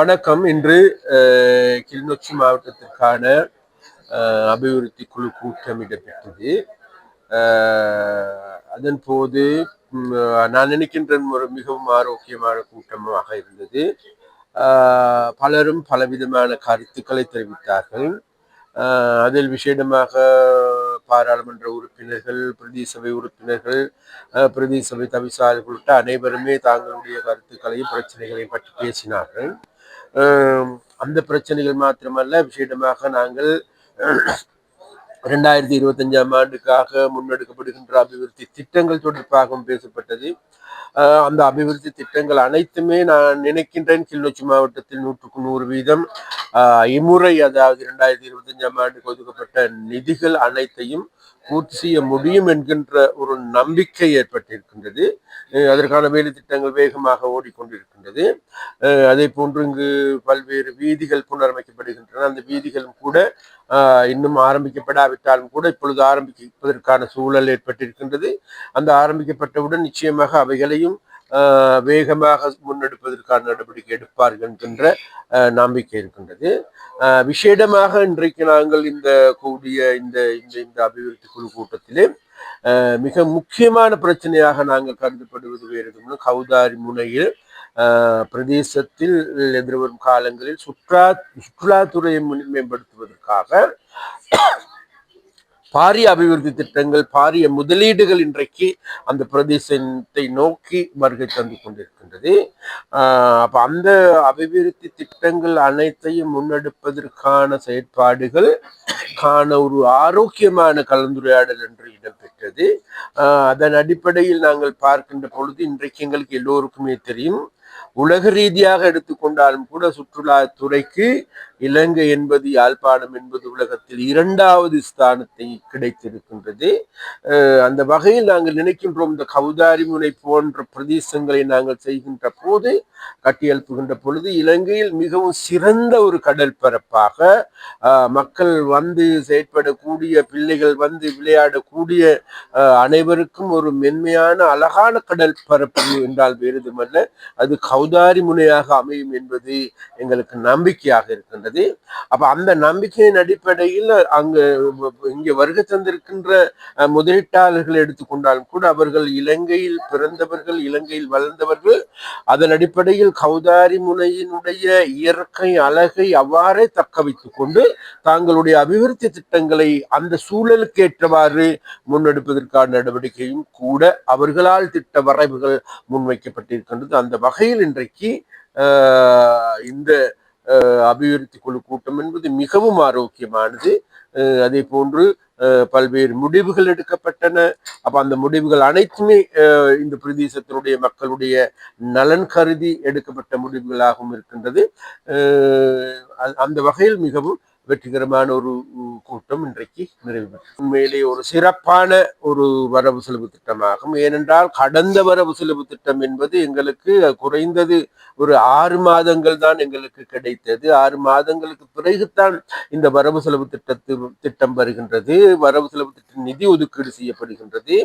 வணக்கம். இன்று கிளிநொச்சி மாவட்டத்திற்கான அபிவிருத்தி குழு கூட்டம் இடம்பெற்றது. அதன் போது நான் நினைக்கின்ற ஒரு மிகவும் ஆரோக்கியமான கூட்டமாக இருந்தது. பலரும் பலவிதமான கருத்துக்களை தெரிவித்தார்கள். அதில் விசேடமாக பாராளுமன்ற உறுப்பினர்கள் பிரதி சபை உறுப்பினர்கள் பிரதி சபை தவிசாளர்கள் உள்ளிட்ட அனைவருமே தாங்களுடைய கருத்துக்களையும் பிரச்சனைகளையும் பற்றி பேசினார்கள். அந்த பிரச்சனைகள் மாத்திரமல்ல. விசேடமாக நாங்கள் இரண்டாயிரத்தி இருபத்தஞ்சாம் ஆண்டுக்காக முன்னெடுக்கப்படுகின்ற அபிவிருத்தி திட்டங்கள் தொடர்பாகவும் பேசப்பட்டது. அந்த அபிவிருத்தி திட்டங்கள் அனைத்துமே நான் நினைக்கின்றேன் கிளிநொச்சி மாவட்டத்தில் நூற்றுக்கு நூறு வீதம். இம்முறை அதாவது இரண்டாயிரத்தி இருபத்தஞ்சாம் ஆண்டுக்கு ஒதுக்கப்பட்ட நிதிகள் அனைத்தையும் பூர்த்தி செய்ய முடியும் என்கின்ற ஒரு நம்பிக்கை ஏற்பட்டிருக்கின்றது. அதற்கான வேலை திட்டங்கள் வேகமாக ஓடிக்கொண்டிருக்கின்றது. அதே போன்று இங்கு பல்வேறு வீதிகள் புனரமைக்கப்படுகின்றன. அந்த வீதிகளும் கூட இன்னும் ஆரம்பிக்கப்படாவிட்டாலும் கூட இப்பொழுது ஆரம்பிப்பதற்கான சூழல் ஏற்பட்டிருக்கின்றது. அந்த ஆரம்பிக்கப்பட்டவுடன் நிச்சயமாக அவைகளையும் வேகமாக முன்னெடுப்பதற்கான நடவடிக்கை எடுப்பார்கள் என்கின்ற நம்பிக்கை இருக்கின்றது. விசேடமாக இன்றைக்கு நாங்கள் இந்த கூடிய இந்த இந்த இந்த அபிவிருத்தி குழு கூட்டத்திலே மிக முக்கியமான பிரச்சனையாக நாங்கள் கருதப்படுவது வேறு கௌதாரி முனையில் பிரதேசத்தில் எதிர்வரும் காலங்களில் சுற்றுலா சுற்றுலாத்துறையை மேம்படுத்துவதற்காக பாரிய அபிவிருத்தி திட்டங்கள் பாரிய முதலீடுகள் இன்றைக்கு அந்த பிரதேசத்தை நோக்கி வருகை தந்து கொண்டிருக்கின்றது. அப்போ அந்த அபிவிருத்தி திட்டங்கள் அனைத்தையும் முன்னெடுப்பதற்கான செயற்பாடுகள் காண ஒரு ஆரோக்கியமான கலந்துரையாடல் என்று இடம்பெற்றது. அதன் அடிப்படையில் நாங்கள் பார்க்கின்ற பொழுது இன்றைக்கு எங்களுக்கு எல்லோருக்குமே தெரியும். உலக ரீதியாக எடுத்துக்கொண்டாலும் கூட சுற்றுலாத்துறைக்கு இலங்கை என்பது யாழ்ப்பாணம் என்பது உலகத்தில் இரண்டாவது ஸ்தானத்தை கிடைத்திருக்கின்றது. அந்த வகையில் நாங்கள் நினைக்கின்றோம் இந்த கவுதாரி முனை போன்ற பிரதேசங்களை நாங்கள் செய்கின்ற போது கட்டியெழுப்புகின்ற பொழுது இலங்கையில் மிகவும் சிறந்த ஒரு கடல் பரப்பாக மக்கள் வந்து செயற்படக்கூடிய பிள்ளைகள் வந்து விளையாடக்கூடிய அனைவருக்கும் ஒரு மென்மையான அழகான கடல் பரப்பு என்றால் வேறுதுமல்ல அது கௌதாரி முனையாக அமையும் என்பது எங்களுக்கு நம்பிக்கையாக இருக்கின்றது. இருக்கிறது அப்ப அந்த நம்பிக்கையின் அடிப்படையில் அங்கு இங்கே வருகை தந்திருக்கின்ற முதலீட்டாளர்கள் எடுத்துக்கொண்டாலும் கூட அவர்கள் இலங்கையில் பிறந்தவர்கள் இலங்கையில் வளர்ந்தவர்கள் அதன் அடிப்படையில் கௌதாரி முனையினுடைய இயற்கை அழகை அவ்வாறே தக்க வைத்துக் கொண்டு தாங்களுடைய அபிவிருத்தி திட்டங்களை அந்த சூழலுக்கு ஏற்றவாறு முன்னெடுப்பதற்கான நடவடிக்கையும் கூட அவர்களால் திட்ட வரைவுகள் முன்வைக்கப்பட்டிருக்கின்றது. அந்த வகையில் இன்றைக்கு இந்த அபிவிருத்தி குழு கூட்டம் என்பது மிகவும் ஆரோக்கியமானது. அதே போன்று பல்வேறு முடிவுகள் எடுக்கப்பட்டன. அப்ப அந்த முடிவுகள் அனைத்துமே இந்த பிரதேசத்தினுடைய மக்களுடைய நலன் கருதி எடுக்கப்பட்ட முடிவுகளாகவும் இருக்கின்றது. அந்த வகையில் மிகவும் வெற்றிகரமான ஒரு கூட்டம் இன்றைக்கு நிறைவு உண்மையிலே ஒரு சிறப்பான ஒரு வரவு செலவு திட்டமாகும். ஏனென்றால் கடந்த வரவு செலவு திட்டம் என்பது எங்களுக்கு குறைந்தது ஒரு ஆறு மாதங்கள் தான் எங்களுக்கு கிடைத்தது. ஆறு மாதங்களுக்கு பிறகுதான் இந்த வரவு செலவு திட்டத்து திட்டம் வருகின்றது. வரவு செலவு திட்டம் நிதி ஒதுக்கீடு செய்யப்படுகின்றது.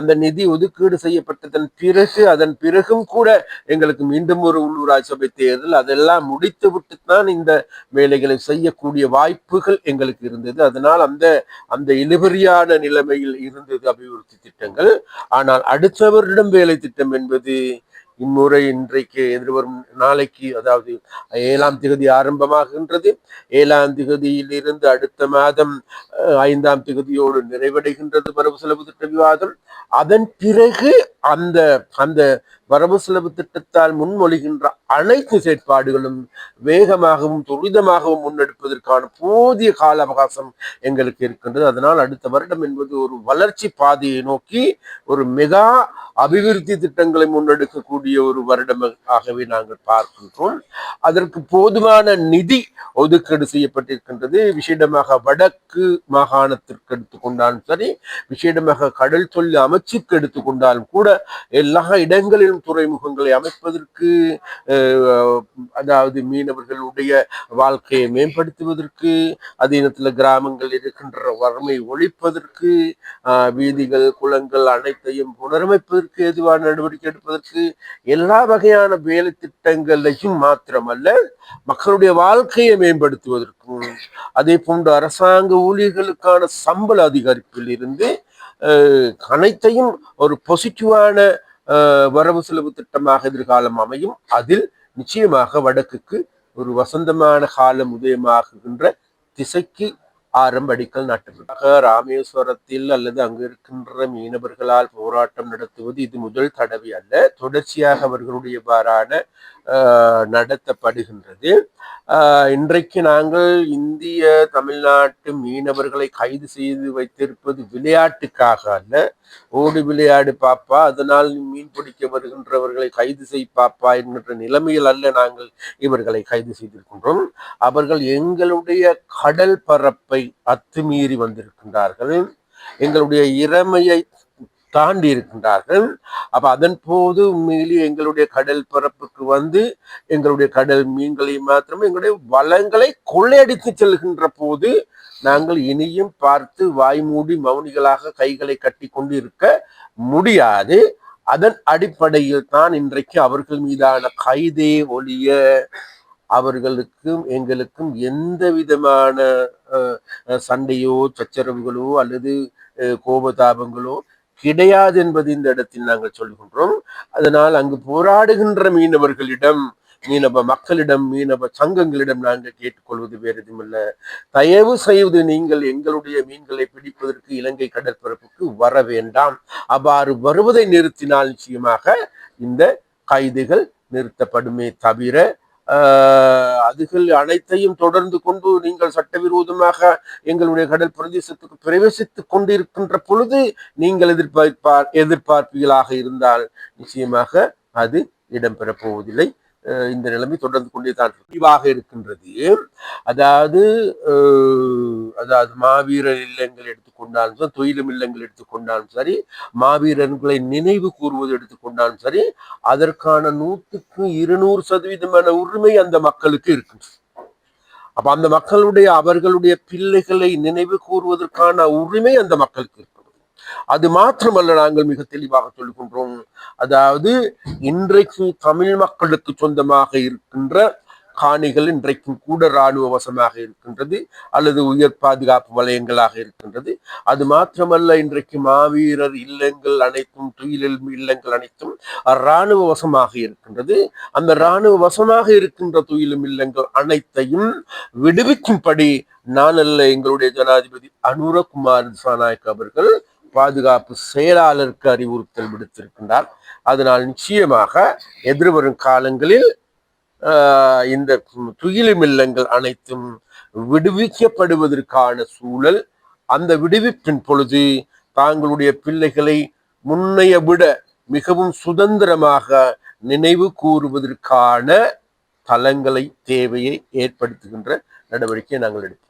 அந்த நிதி ஒதுக்கீடு செய்யப்பட்டதன் பிறகு அதன் பிறகும் கூட எங்களுக்கு மீண்டும் ஒரு உள்ளூராட்சி சபை தேர்தல் அதெல்லாம் முடித்து விட்டு தான் இந்த வேலைகளை செய்யக்கூடிய வாய்ப்புகள் எங்களுக்கு இருந்தது. அதனால் அந்த அந்த இழுபறியான நிலைமையில் இருந்தது அபிவிருத்தி திட்டங்கள். ஆனால் அடுத்தவரிடம் வேலை திட்டம் என்பது இம்முறை இன்றைக்கு எதிர்வரும் நாளைக்கு அதாவது ஏழாம் திகதி ஆரம்பமாகின்றது. ஏழாம் திகதியிலிருந்து அடுத்த மாதம் ஐந்தாம் திகதியோடு நிறைவடைகின்றது மரபு செலவு திட்ட விவாதம். அதன் பிறகு அந்த அந்த வரவு செலவு திட்டத்தால் முன்மொழிகின்ற அனைத்து செயற்பாடுகளும் வேகமாகவும் துரிதமாகவும் முன்னெடுப்பதற்கான போதிய கால அவகாசம் எங்களுக்கு இருக்கின்றது. அதனால் அடுத்த வருடம் என்பது ஒரு வளர்ச்சி பாதையை நோக்கி ஒரு மெகா அபிவிருத்தி திட்டங்களை முன்னெடுக்கக்கூடிய ஒரு வருடமாகவே நாங்கள் பார்க்கின்றோம். அதற்கு போதுமான நிதி ஒதுக்கீடு செய்யப்பட்டிருக்கின்றது. விசேடமாக வடக்கு மாகாணத்திற்கு எடுத்துக்கொண்டாலும் சரி விசேடமாக கடல் தொழில் அமைச்சுக்கு எடுத்துக்கொண்டாலும் கூட எல்லா இடங்களிலும் துறைமுகங்களை அமைப்பதற்கு அதாவது மீனவர்களுடைய வாழ்க்கையை மேம்படுத்துவதற்கு அதே நேரத்தில் கிராமங்கள் இருக்கின்ற வறுமை ஒழிப்பதற்கு வீதிகள் குளங்கள் அனைத்தையும் புனரமைப்பதற்கு எதுவான நடவடிக்கை எடுப்பதற்கு எல்லா வகையான வேலை திட்டங்களையும் மாத்திரமல்ல மக்களுடைய வாழ்க்கையை மேம்படுத்துவதற்கும் அதே போன்று அரசாங்க ஊழியர்களுக்கான சம்பள அதிகரிப்பில் இருந்து அனைத்தையும் ஒரு பொசிட்டிவான வரவு செலவு திட்டமாக எதிர்காலம் அமையும். அதில் நிச்சயமாக வடக்குக்கு ஒரு வசந்தமான காலம் உதயமாகுகின்ற திசைக்கு ஆரம்ப அடிக்கல் ராமேஸ்வரத்தில் அல்லது அங்கு இருக்கின்ற மீனவர்களால் போராட்டம் நடத்துவது இது முதல் தடவை அல்ல. தொடர்ச்சியாக அவர்களுடைய வாரான நடத்தப்படுகின்றது. ஆஹ், இன்றைக்கு நாங்கள் இந்திய தமிழ்நாட்டு மீனவர்களை கைது செய்து வைத்திருப்பது விளையாட்டுக்காக அல்ல. ஓடு விளையாடு பாப்பா அதனால் மீன் பிடிக்க வருகின்றவர்களை கைது செய் பாப்பா என்கின்ற நிலைமையில் அல்ல நாங்கள் இவர்களை கைது செய்திருக்கின்றோம். அவர்கள் எங்களுடைய கடல் பரப்பை அத்துமீறி வந்திருக்கின்றார்கள். எங்களுடைய இறமையை தாண்டி இருக்கின்றார்கள். அப்ப அதன் போது உண்மையிலேயே எங்களுடைய கடல் பரப்புக்கு வந்து எங்களுடைய கடல் மீன்களை மாத்திரமே எங்களுடைய வளங்களை கொள்ளையடித்து செல்கின்ற போது நாங்கள் இனியும் பார்த்து வாய் மூடி மௌனிகளாக கைகளை கட்டி கொண்டு இருக்க முடியாது. அதன் அடிப்படையில் தான் இன்றைக்கு அவர்கள் மீதான கைதே ஒழிய அவர்களுக்கும் எங்களுக்கும் எந்த விதமான சண்டையோ சச்சரவுகளோ அல்லது கோபதாபங்களோ கிடையாது என்பது இந்த இடத்தில் நாங்கள் சொல்கின்றோம். அதனால் அங்கு போராடுகின்ற மீனவர்களிடம் மீனவ மக்களிடம் மீனவ சங்கங்களிடம் நாங்கள் கேட்டுக்கொள்வது வேறு எதுவுமில்லை. தயவு செய்து நீங்கள் எங்களுடைய மீன்களை பிடிப்பதற்கு இலங்கை கடற்பரப்புக்கு வர வேண்டாம். அவ்வாறு வருவதை நிறுத்தினால் நிச்சயமாக இந்த கைதுகள் நிறுத்தப்படுமே தவிர அதுகள் அனைத்தையும் தொடர்ந்து கொண்டு நீங்கள் சட்டவிரோதமாக எங்களுடைய கடல் பிரதேசத்துக்கு பிரவேசித்துக் கொண்டிருக்கின்ற பொழுது நீங்கள் எதிர்பார்ப்பார் எதிர்பார்ப்பீர்களாக இருந்தால் நிச்சயமாக அது இடம்பெறப் போவதில்லை. இந்த நிலைமை தொடர்ந்து கொண்டே தான் முடிவாக இருக்கின்றது. அதாவது அதாவது மாவீரர் இல்லங்கள் எடுத்துக்கொண்டாலும் சரி தொழிலும் இல்லங்கள் எடுத்துக்கொண்டாலும் சரி மாவீரர்களை நினைவு கூறுவது எடுத்துக்கொண்டாலும் சரி அதற்கான நூற்றுக்கு இருநூறு சதவீதமான உரிமை அந்த மக்களுக்கு இருக்கின்றது. அப்ப அந்த மக்களுடைய அவர்களுடைய பிள்ளைகளை நினைவு கூறுவதற்கான உரிமை அந்த மக்களுக்கு இருக்கு அது மாத்திரமல்ல நாங்கள் மிக தெளிவாக சொல்கின்றோம். அதாவது இன்றைக்கு தமிழ் மக்களுக்கு சொந்தமாக இருக்கின்ற காணிகள் இன்றைக்கும் கூட இராணுவ வசமாக இருக்கின்றது அல்லது உயர் பாதுகாப்பு வலயங்களாக இருக்கின்றது. அது மாத்திரமல்ல இன்றைக்கு மாவீரர் இல்லங்கள் அனைத்தும் துயிலில் இல்லங்கள் அனைத்தும் இராணுவ வசமாக இருக்கின்றது. அந்த இராணுவ வசமாக இருக்கின்ற துயிலும் இல்லங்கள் அனைத்தையும் விடுவிக்கும்படி நான் அல்ல எங்களுடைய ஜனாதிபதி அனுரகுமார் சாநாயக் அவர்கள் பாதுகாப்பு செயலாளருக்கு அறிவுறுத்தல் விடுத்திருக்கின்றார். அதனால் நிச்சயமாக எதிர்வரும் காலங்களில் இந்த துயிலும் இல்லங்கள் அனைத்தும் விடுவிக்கப்படுவதற்கான சூழல் அந்த விடுவிப்பின் பொழுது தாங்களுடைய பிள்ளைகளை முன்னைய விட மிகவும் சுதந்திரமாக நினைவு கூறுவதற்கான தளங்களை தேவையை ஏற்படுத்துகின்ற நடவடிக்கையை நாங்கள் எடுப்போம்.